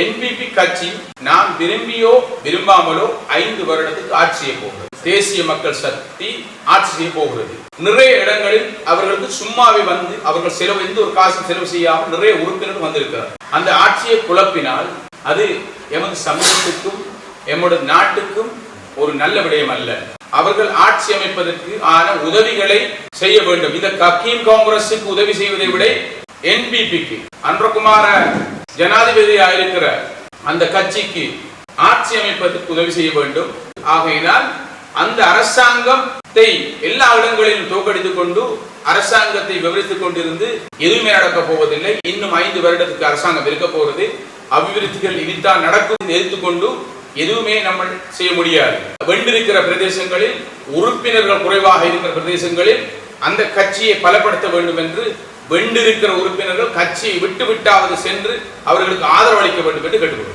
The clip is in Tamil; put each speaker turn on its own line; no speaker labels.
என்பிபி கட்சி நாம் விரும்பியோ விரும்பாமலோ ஐந்து வருடத்துக்கு ஆட்சி செய்ய போகிறது. தேசிய மக்கள் சக்தி ஆட்சி செய்ய போகிறது. நிறைய இடங்களில் அவர்களுக்கு சும்மாவே வந்து அவர்கள் செலவு எந்த ஒரு காசு செலவு செய்யாமல் நிறைய உறுப்பினர்கள் வந்திருக்கிறார். அந்த ஆட்சியை குழப்பினால் அது எமது சமூகத்துக்கும் எமது நாட்டுக்கும் ஒரு நல்ல விடயம் அல்ல. அவர்கள் ஆட்சி அமைப்பதற்கு ஆன உதவிகளை செய்ய வேண்டும். இந்த கக்கீம் காங்கிரசுக்கு உதவி செய்வதை விட என்பிபிக்கு அன்றகுமார ஜனாதிபதியாக இருக்கிற அந்த கட்சிக்கு ஆட்சி அமைப்பதற்கு உதவி செய்ய வேண்டும். ஆகையினால் அந்த அரசாங்கத்தை எல்லா இடங்களிலும் தோக்கடித்துக் கொண்டு அரசாங்கத்தை விவரித்துக் கொண்டிருந்து எதுவுமே நடக்கப் போவதில்லை. இன்னும் ஐந்து வருடத்துக்கு அரசாங்கம் இருக்க போகிறது. அபிவிருத்திகள் இனித்தான் நடக்கும் எதிர்த்து கொண்டு எதுவுமே நம்ம செய்ய முடியாது. வென்றிருக்கிற பிரதேசங்களில் உறுப்பினர்கள் குறைவாக இருக்கிற பிரதேசங்களில் அந்த கட்சியை பலப்படுத்த வேண்டும் என்று வெண்டிருக்கிற உறுப்பினர்கள் கட்சியை விட்டு விட்டாவது சென்று அவர்களுக்கு ஆதரவளிக்க வேண்டும் என்று கேட்டுக்கொள்கிறோம்.